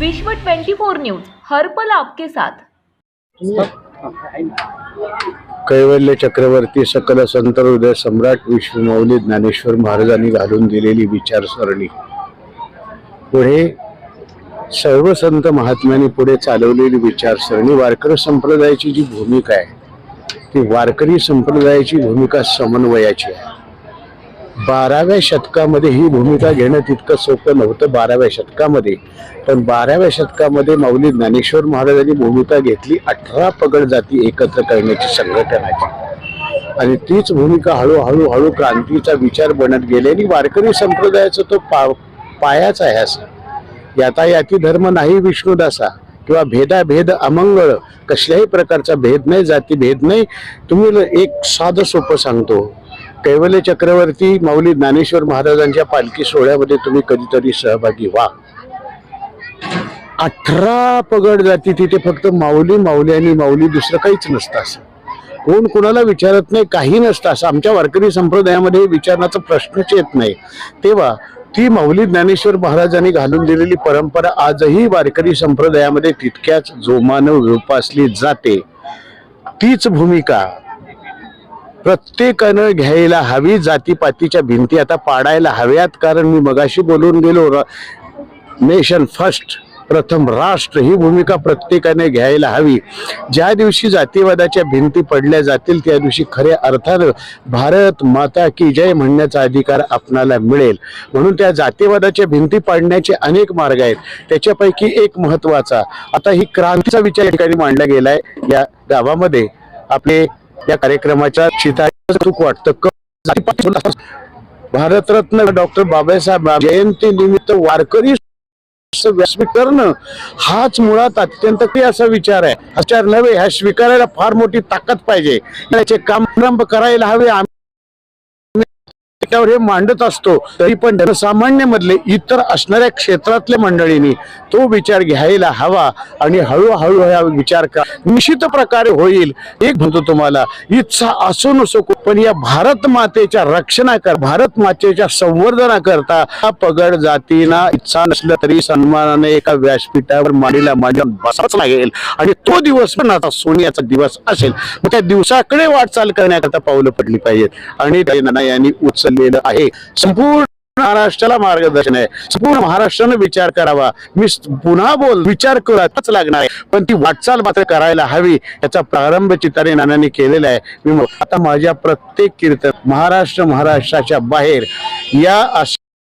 विश्व 24 न्यूज हर पल आपके साथ. कैवल्य चक्रवर्ती सकल संत हृदय सम्राट विश्वमौली ज्ञानेश्वर महाराजांनी घालून दिलेली विचारसरणी. पुढे सर्व संत महात्म्यांनी पुढे चालवलेली विचारसरणी वारकरी संप्रदायाची जी भूमिका आहे ती वारकरी संप्रदायाची भूमिका समन्वयाची आहे. बाराव्या शतकामध्ये ही भूमिका घेणं तितकं सोपं नव्हतं बाराव्या शतकामध्ये. पण बाराव्या शतकामध्ये माऊली ज्ञानेश्वर महाराजांनी भूमिका घेतली अठरा पगड जाती एकत्र करण्याची संघटनाची. आणि तीच भूमिका हळूहळू हळू क्रांतीचा विचार बनत गेले आणि वारकरी संप्रदायाचा तो पा पायाच आहे असं. यातायाती धर्म नाही विष्णुदासा किंवा भेदाभेद अमंगळ कसल्याही प्रकारचा भेद नाही जाती भेद नाही. तुम्ही एक साधं सोपं सांगतो. कैवल्य चक्रवर्ती माऊली ज्ञानेश्वर महाराजांच्या पालखी सोहळ्यामध्ये तुम्ही कधीतरी सहभागी व्हा. अठरा पगड जाती तिथे फक्त माऊली माऊली आणि माऊली दुसरं काहीच नसतं असं. कोण कोणाला विचारत नाही काही नसतं असं. आमच्या वारकरी संप्रदायामध्ये विचारण्याचा प्रश्नच येत नाही. तेव्हा ती माऊली ज्ञानेश्वर महाराजांनी घालून दिलेली परंपरा आजही वारकरी संप्रदायामध्ये तितक्याच जोमानं जोपासली जाते. तीच भूमिका प्रत्येकानं घ्यायला हवी जातीपातीच्या भिंती. आता पाडायला हव्यात कारण मी मगाशी बोलून गेलो नेशन फर्स्ट प्रथम राष्ट्र ही भूमिका प्रत्येकाने घ्यायला हवी. ज्या दिवशी जातीवादाच्या भिंती पडल्या जातील त्या दिवशी खऱ्या अर्थानं भारत माता की जय म्हणण्याचा अधिकार आपणाला मिळेल. म्हणून त्या जातीवादाच्या भिंती पाडण्याचे अनेक मार्ग आहेत. त्याच्यापैकी एक महत्त्वाचा आता ही क्रांतीचा विचार या ठिकाणी मांडला गेलाय. या गावामध्ये आपले या कार्यक्रमाच्या चिता चूक वाटतं. भारतरत्न डॉक्टर बाबासाहेब जयंती निमित्त वारकरी व्यासपीठ करणं हाच मुळात अत्यंत काही असा विचार आहे. विचार नव्हे ह्या स्वीकारायला फार मोठी ताकद पाहिजे. त्याचे काम प्रारंभ करायला हवे. आम्ही त्याच्यावर हे मांडत असतो तरी पण जनसामान्य मधले इतर असणाऱ्या क्षेत्रातल्या मंडळींनी तो विचार घ्यायला हवा आणि हळूहळू हा विचार का निश्चित प्रकारे होईल. एक म्हणतो तुम्हाला इच्छा असो नसो पण या भारत मातेच्या रक्षणा कर भारत मातेच्या संवर्धनाकरता हा पगड जातीना इच्छा नसलं तरी सन्मानाने एका व्यासपीठावर मांडीला माझ्या बसाच लागेल. आणि तो दिवस पण आता सोन्याचा दिवस असेल. त्या दिवसाकडे वाटचाल करण्याकरता पावलं पडली पाहिजेत. आणि ते यांनी आहे. संपूर्ण महाराष्ट्राला मार्गदर्शन आहे. संपूर्ण महाराष्ट्रानं विचार करावा. मी पुन्हा बोल विचार करावाच लागणार आहे. पण ती वाटचाल मात्र करायला हवी. याचा प्रारंभ चितारे नानांनी केलेला आहे. मी आता माझ्या प्रत्येक कीर्तन महाराष्ट्र महाराष्ट्राच्या बाहेर. या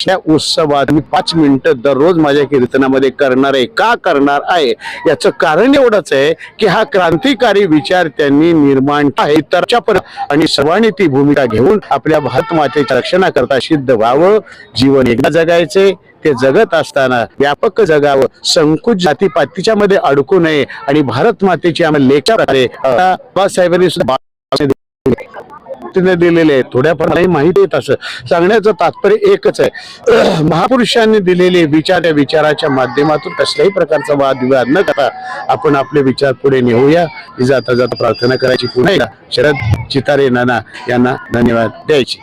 अशा उत्सवात मी पाच मिनिटं दररोज माझ्या कीर्तनामध्ये करणार आहे. का करणार आहे? याचं कारण एवढंच आहे की हा क्रांतिकारी विचार त्यांनी निर्माण आहे. तरच्या पर आणि सर्वांनी ती भूमिका घेऊन आपल्या भारत मातेच्या रक्षणाकरता सिद्ध व्हावं जीवन एकदा जगायचे ते जगत असताना व्यापक जगावं संकुच जातीपातीच्या मध्ये अडकू नये आणि भारत मातेची आम्हाला लेखा बाबासाहेबांनी सुद्धा तिने दिलेले आहे थोड्याफार नाही माहिती येत असं. सांगण्याचं तात्पर्य एकच आहे. महापुरुषांनी दिलेले विचार या विचाराच्या माध्यमातून कसल्याही प्रकारचा वादविवाद न करता आपण आपले विचार पुढे नेऊया. जाता जाता प्रार्थना करायची पुन्हा शरद चितारे नाना यांना धन्यवाद. द्यायचे